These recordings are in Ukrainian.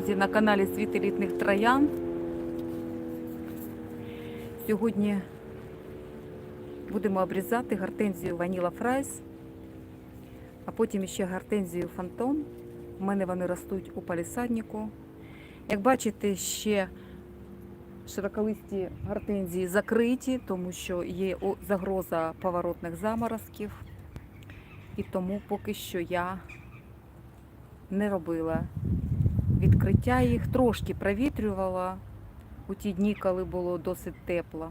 Друзі, на каналі Світ елітних троян. Сьогодні будемо обрізати гортензію Ваніла Фрайс, а потім ще гортензію Фантом. У мене вони ростуть у палісаднику. Як бачите, ще широколисті гортензії закриті, тому що є загроза поворотних заморозків. І тому поки що я не робила відкриття їх, трошки провітрювала у ті дні, коли було досить тепло.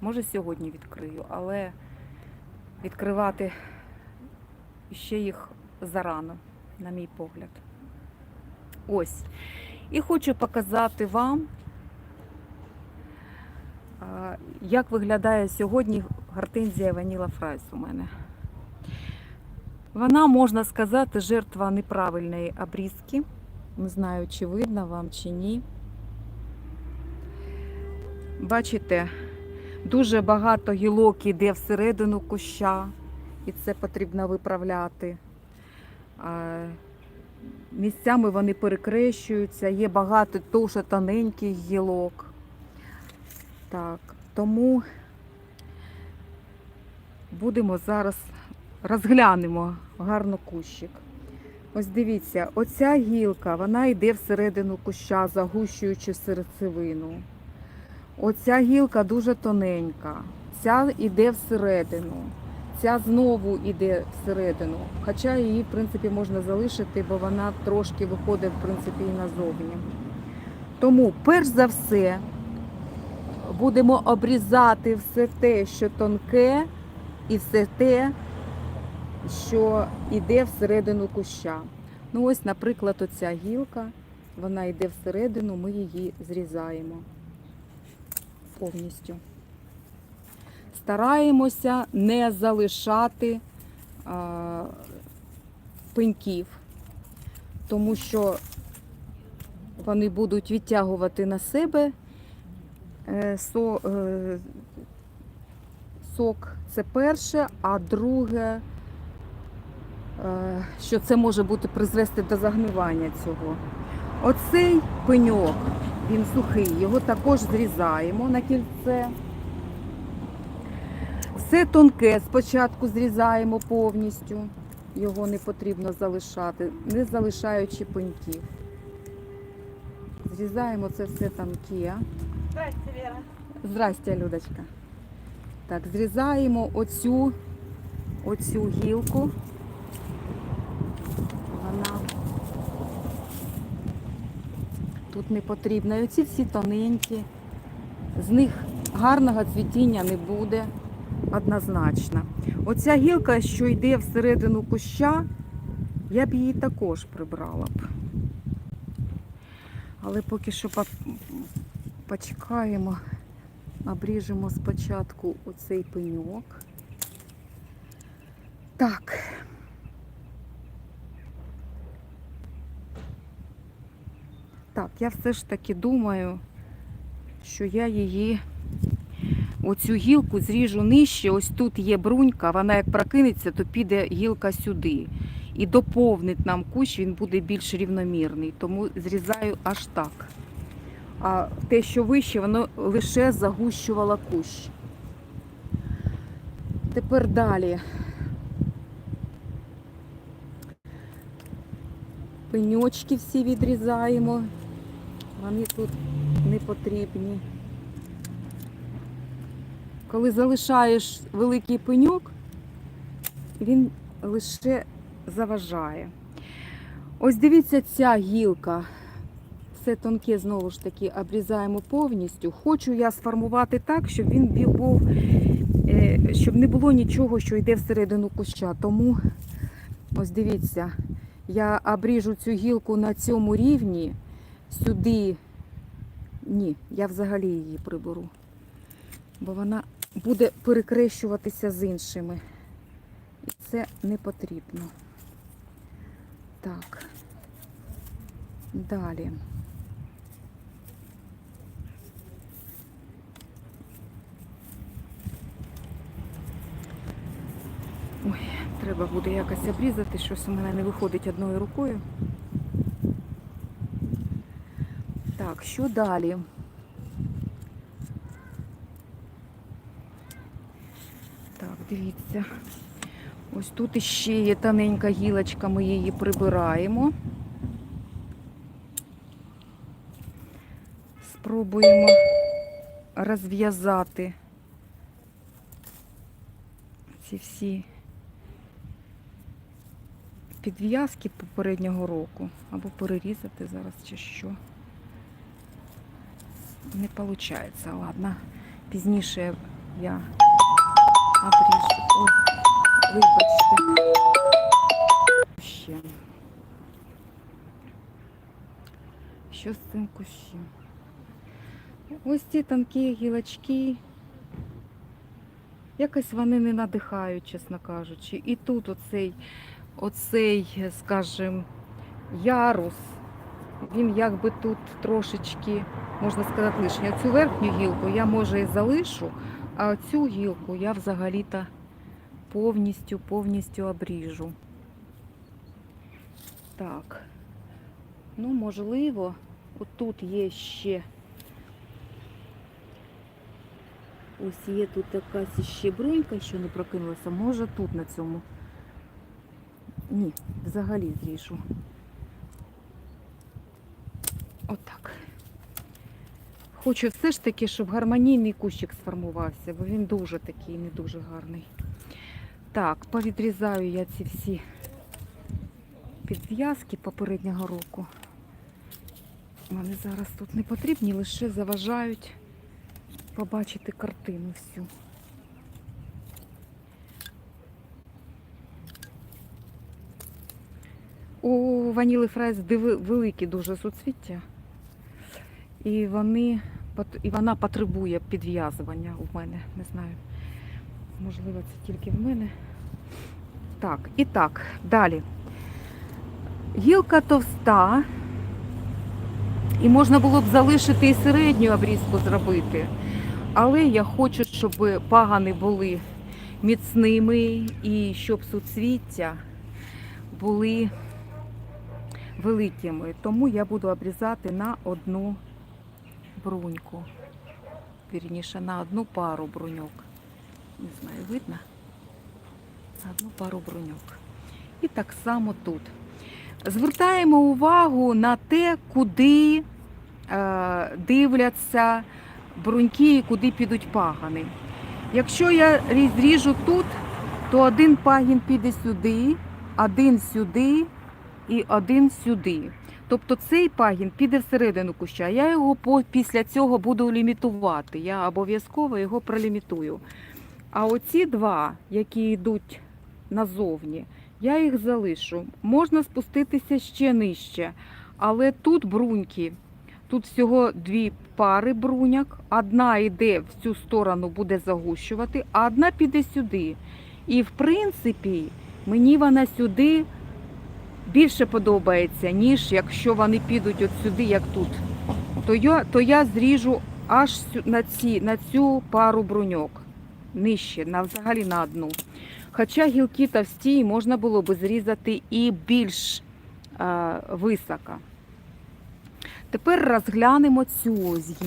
Може, сьогодні відкрию, але відкривати ще їх зарано, на мій погляд. Ось. І хочу показати вам, як виглядає сьогодні гортензія Ваніла Фрайс у мене. Вона, можна сказати, жертва неправильної обрізки. Не знаю, чи видно вам, чи ні. Бачите, дуже багато гілок іде всередину куща, і це потрібно виправляти. Місцями вони перекрещуються, є багато дуже тоненьких гілок. Так, тому будемо зараз розглянемо гарно кущик. Ось дивіться, оця гілка, вона йде всередину куща, загущуючи серцевину. Оця гілка дуже тоненька. Ця йде всередину. Ця знову йде всередину. Хоча її, в принципі, можна залишити, бо вона трошки виходить, в принципі, і назовні. Тому, перш за все, будемо обрізати все те, що тонке, і все те, що йде всередину куща. Ну ось, наприклад, оця гілка, вона йде всередину, ми її зрізаємо повністю. Стараємося не залишати а, пеньків, тому що вони будуть відтягувати на себе е, е, сок. Це перше, а друге, що це може бути призвести до загнивання цього. Оцей пеньок, він сухий, його також зрізаємо на кільце. Все тонке спочатку зрізаємо повністю, його не потрібно залишати, не залишаючи пеньків. Зрізаємо це все тонке. Здрасте, Вера. Здрасте, Людочка. Так, зрізаємо оцю, оцю гілку. Вона тут не потрібна. І оці всі тоненькі. З них гарного цвітіння не буде однозначно. Оця гілка, що йде всередину куща, я б її також прибрала б. Але поки що почекаємо. Обріжемо спочатку оцей пеньок. Так. Так, я все ж таки думаю, що я її, оцю гілку зріжу нижче. Ось тут є брунька, вона як прокинеться, то піде гілка сюди. І доповнить нам кущ, він буде більш рівномірний. Тому зрізаю аж так а те, що вище, воно лише загущувало кущ. Тепер далі. Пеньочки всі відрізаємо. Вони тут не потрібні. Коли залишаєш великий пеньок, він лише заважає. Ось дивіться ця гілка все тонке знову ж таки обрізаємо повністю. Хочу я сформувати так, щоб він був, е, щоб не було нічого, що йде всередину куща. Тому ось дивіться, я обріжу цю гілку на цьому рівні, сюди. Ні, я взагалі її приберу, бо вона буде перекрещуватися з іншими. І це не потрібно. Так. Далі. Ой, треба буде якось обрізати, щось у мене не виходить одною рукою. Так, що далі? Так, дивіться. Ось тут іще є тоненька гілочка, ми її прибираємо. Спробуємо розв'язати ці всі підв'язки попереднього року. Або перерізати зараз чи що. Не виходить, ладно. Пізніше я обріжу. Ой, вибачте. Ще. Що з цим кущем? Ось ці тонкі гілочки. Якось вони не надихають, чесно кажучи. І тут оцей, оцей, скажімо, ярус, він якби тут трошечки, можна сказати, лишній. Цю верхню гілку я може і залишу, а цю гілку я взагалі-то повністю, повністю обріжу. Так. Ну, можливо, отут є ще. Ось є тут якась ще брунька, що не прокинулася. Може тут на цьому. Ні, взагалі зріжу. Отак. Хочу все ж таки, щоб гармонійний кущик сформувався, бо він дуже такий, не дуже гарний. Так, повідрізаю я ці всі підв'язки попереднього року. Вони зараз тут не потрібні, лише заважають побачити картину всю. У ваніли диви- великі дуже суцвіття. І вони і вона потребує підв'язування у мене. Не знаю. Можливо, це тільки в мене. Так, і так, далі. Гілка товста. І можна було б залишити і середню обрізку зробити. Але я хочу, щоб пагани були міцними і щоб суцвіття були великими. Тому я буду обрізати на одну бруньку. Вірніше, на одну пару бруньок. Не знаю, видно? На одну пару бруньок. І так само тут. Звертаємо увагу на те, куди е, дивляться бруньки і куди підуть пагани. Якщо я зріжу тут, то один пагін піде сюди, один сюди і один сюди. Тобто цей пагін піде всередину куща. Я його після цього буду лімітувати. Я обов'язково його пролімітую. А оці два, які йдуть назовні, я їх залишу. Можна спуститися ще нижче. Але тут бруньки. Тут всього дві пари бруняк. Одна йде в цю сторону, буде загущувати, а одна піде сюди. І в принципі, мені вона сюди більше подобається, ніж якщо вони підуть от сюди, як тут. То я, то я зріжу аж на, ці, на цю пару бруньок. Нижче, на, взагалі на одну. Хоча гілки товсті, можна було би зрізати і більш е, високо. Тепер розглянемо цю ось.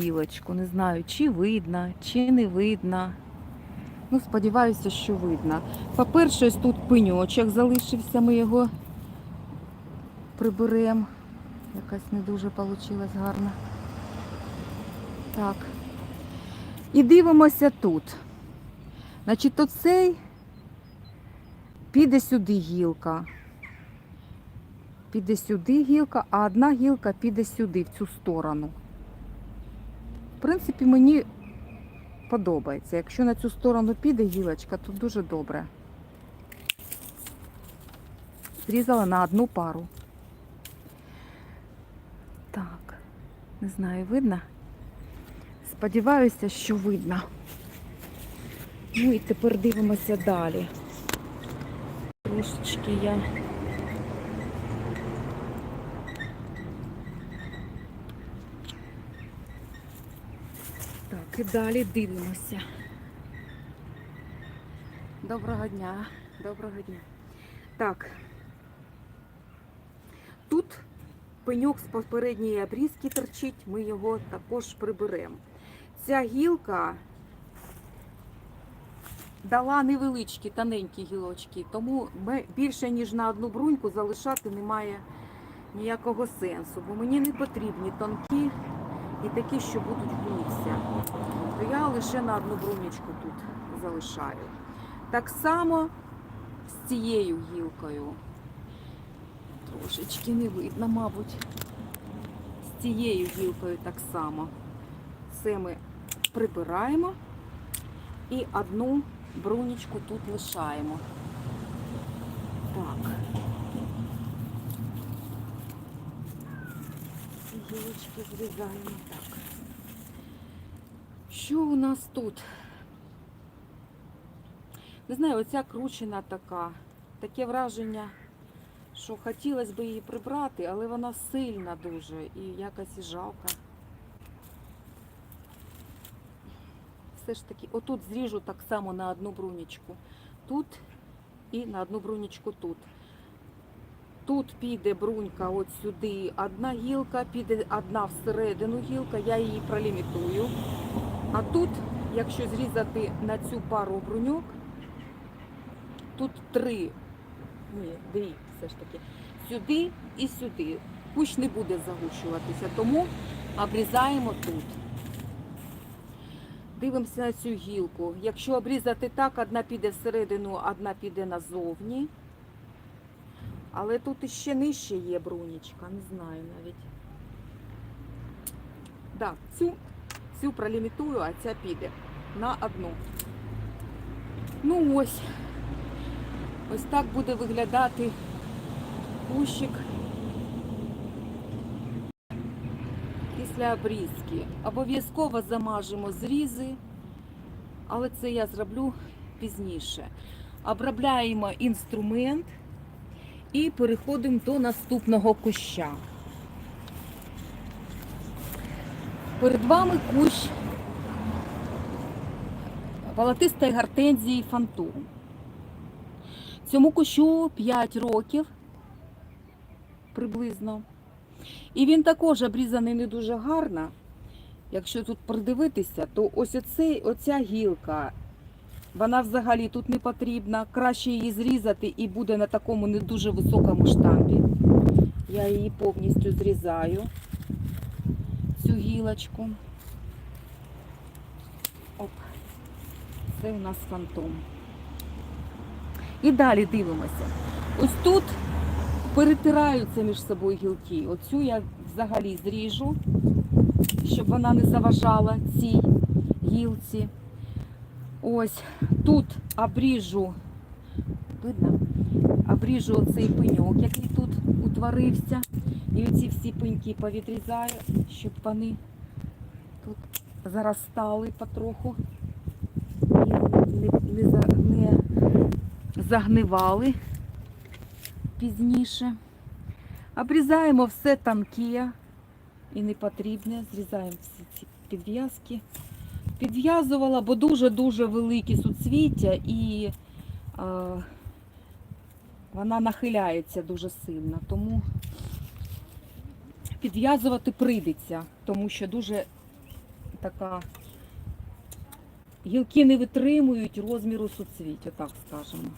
Не знаю, чи видно, чи не видно. Ну, сподіваюся, що видно. По-перше, тут пеньочок залишився, ми його приберемо. Якась не дуже вийшла гарна. Так. І дивимося тут. Значить, оцей піде сюди гілка. Піде сюди гілка, а одна гілка піде сюди, в цю сторону. В принципі, мені подобається. Якщо на цю сторону піде гілочка, то дуже добре. Зрізала на одну пару. Так, не знаю, видно? Сподіваюся, що видно. Ну і тепер дивимося далі. Трошечки я. Так, і далі дивимося. Доброго дня, доброго дня. Так. Тут пеньок з попередньої обрізки торчить, ми його також приберемо. Ця гілка дала невеличкі тоненькі гілочки, тому більше ніж на одну бруньку залишати немає ніякого сенсу, бо мені не потрібні тонкі і такі, що будуть гнутися. То я лише на одну брунечку тут залишаю. Так само з цією гілкою. Трошечки не видно, мабуть. З цією гілкою так само. Це ми прибираємо і одну брунечку тут лишаємо. Так. Гілочки зрізаємо так. Що у нас тут? Не знаю, оця кручена така. Таке враження, що хотілося б її прибрати, але вона сильна дуже і якось і жалко. Все ж таки, отут зріжу так само на одну брунічку. Тут і на одну брунічку тут. Тут піде брунька от сюди, одна гілка, піде одна всередину гілка, я її пролімітую. А тут, якщо зрізати на цю пару бруньок, тут три, ні, дві все ж таки, сюди і сюди. Кущ не буде загущуватися, тому обрізаємо тут. Дивимося на цю гілку. Якщо обрізати так, одна піде всередину, одна піде назовні. Але тут іще нижче є брунічка, не знаю навіть. Да, цю, цю пролімітую, а ця піде на одну. Ну ось. Ось так буде виглядати кущик після обрізки. Обов'язково замажемо зрізи, але це я зроблю пізніше. Обробляємо інструмент і переходимо до наступного куща. Перед вами кущ волотистої гортензії фантом. Цьому кущу 5 років приблизно. І він також обрізаний не дуже гарно. Якщо тут придивитися, то ось оцей, оця гілка, вона взагалі тут не потрібна. Краще її зрізати і буде на такому не дуже високому штампі. Я її повністю зрізаю, цю гілочку. Оп, це у нас фантом. І далі дивимося. Ось тут перетираються між собою гілки. Оцю я взагалі зріжу, щоб вона не заважала цій гілці. Ось тут обріжу, видно, обріжу оцей пеньок, який тут утворився. І оці всі пеньки повідрізаю, щоб вони тут заростали потроху і не, не, не загнивали пізніше. Обрізаємо все тонке і непотрібне. Зрізаємо всі ці підв'язки. Підв'язувала, бо дуже-дуже великі суцвіття і е, вона нахиляється дуже сильно. Тому підв'язувати прийдеться, тому що дуже така гілки не витримують розміру суцвіття, так скажемо.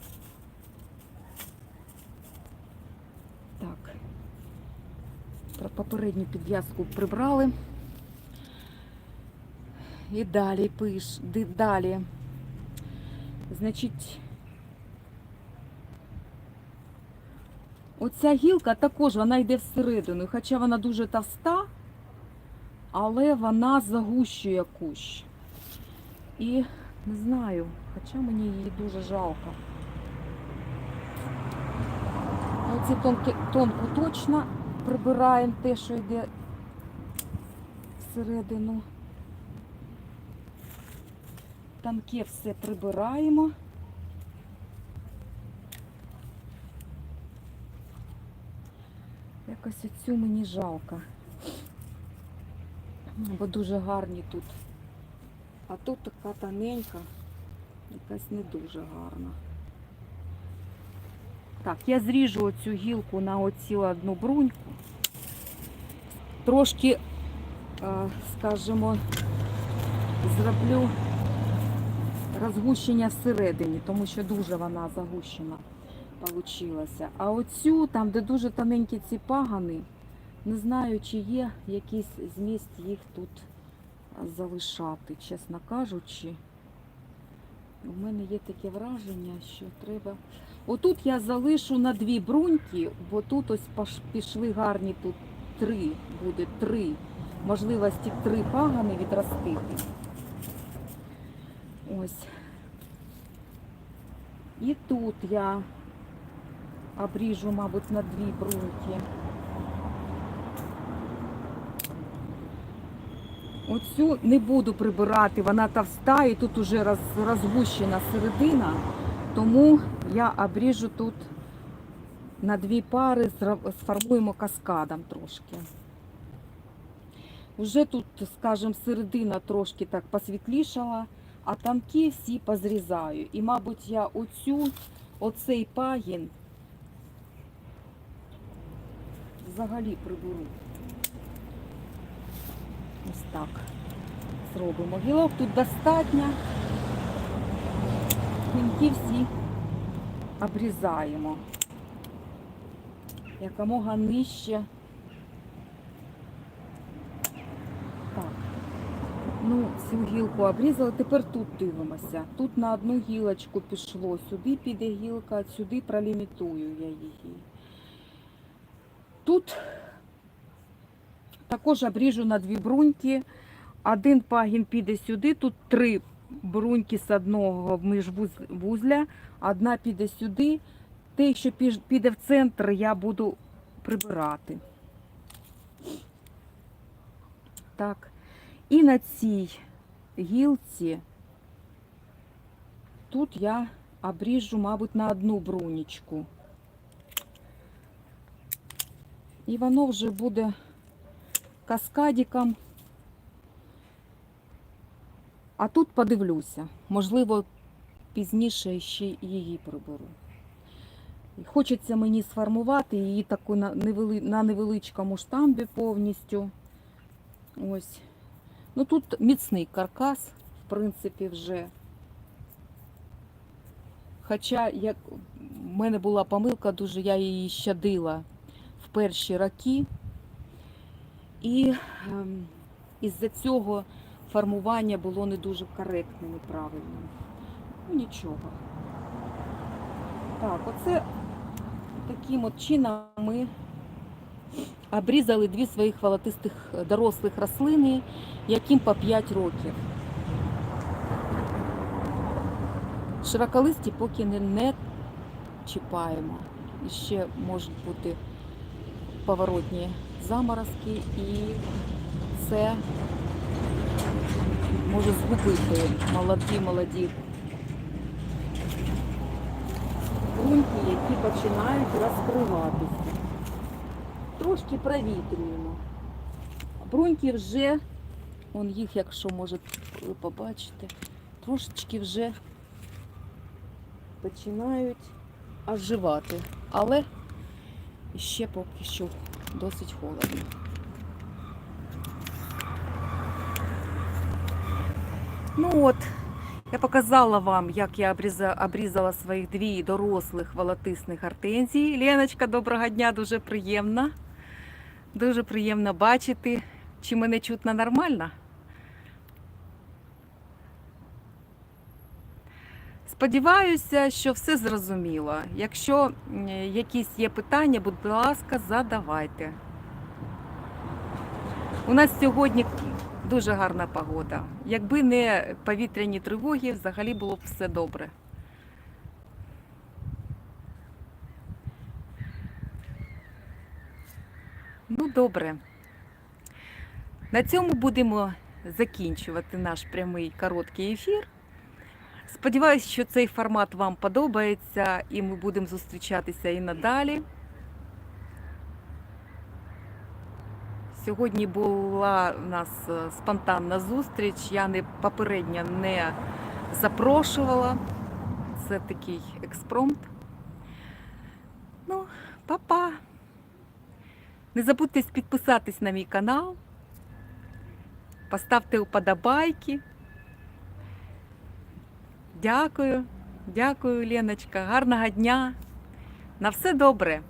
Так. Про попередню підв'язку прибрали. І далі пиш, далі. Значить, оця гілка також вона йде всередину, хоча вона дуже товста, але вона загущує кущ. І не знаю, хоча мені її дуже жалко. Оці тонку точно прибираємо те, що йде всередину. Танке все прибираємо. Якось оцю мені жалко. Бо дуже гарні тут. А тут така тоненька, якась не дуже гарна. Так, я зріжу оцю гілку на оцю одну бруньку. трошки, е, скажімо, зроблю розгущення всередині, тому що дуже вона загущена получилася. А оцю, там, де дуже тоненькі ці пагани, не знаю, чи є якийсь зміст їх тут залишати, чесно кажучи. У мене є таке враження, що треба. Отут я залишу на дві бруньки, бо тут ось пішли гарні тут три, буде три можливості три пагани відростити. Ось. І тут я обріжу, мабуть, на дві бруньки. Оцю не буду прибирати, вона товста і тут уже роз, розгущена середина, тому я обріжу тут на дві пари, сформуємо каскадом трошки. Уже тут, скажімо, середина трошки так посвітлішала, а тамки всі позрізаю. І, мабуть, я оцю, оцей пагін взагалі приберу. Ось так зробимо. Гілок тут достатньо. Пеньки всі обрізаємо. Якомога нижче. Так. Ну, цю гілку обрізали. Тепер тут дивимося. Тут на одну гілочку пішло. Сюди піде гілка, сюди пролімітую я її. Тут також обріжу на дві бруньки. Один пагін піде сюди, тут три бруньки з одного міжвузля, одна піде сюди. Те, що піде в центр, я буду прибирати. Так. І на цій гілці тут я обріжу, мабуть, на одну брунічку. І воно вже буде каскадиком. А тут подивлюся. Можливо, пізніше ще її приберу. Хочеться мені сформувати її таку на, невели... на невеличкому штамбі повністю. Ось. Ну тут міцний каркас, в принципі, вже. Хоча як в мене була помилка, дуже я її щадила в перші роки. І ем, із-за цього формування було не дуже коректним і правильним. Ну нічого. Так, оце таким от чином ми обрізали дві своїх хвалатистих дорослих рослини, яким по 5 років. Широколисті поки не, не чіпаємо. І ще можуть бути поворотні заморозки, і це може згубити молоді молоді бруньки, які починають розкриватися. Трошки провітрюємо. Бруньки вже, он їх, якщо може ви побачите, трошечки вже починають оживати. Але ще поки що досить холодно. Ну от, я показала вам, як я обрізала своїх дві дорослих волотисних гортензій. Леночка, доброго дня, дуже приємно. Дуже приємно бачити. Чи мене чутно нормально? Сподіваюся, що все зрозуміло. Якщо якісь є питання, будь ласка, задавайте. У нас сьогодні дуже гарна погода. Якби не повітряні тривоги, взагалі було б все добре. Ну, добре. На цьому будемо закінчувати наш прямий короткий ефір. Сподіваюсь, що цей формат вам подобається і ми будемо зустрічатися і надалі. Сьогодні була у нас е, спонтанна зустріч. Я не попередньо не запрошувала. Це такий експромт. Ну, па-па! Не забудьте підписатись на мій канал, поставте уподобайки. Дякую, дякую, Леночка. Гарного дня. На все добре.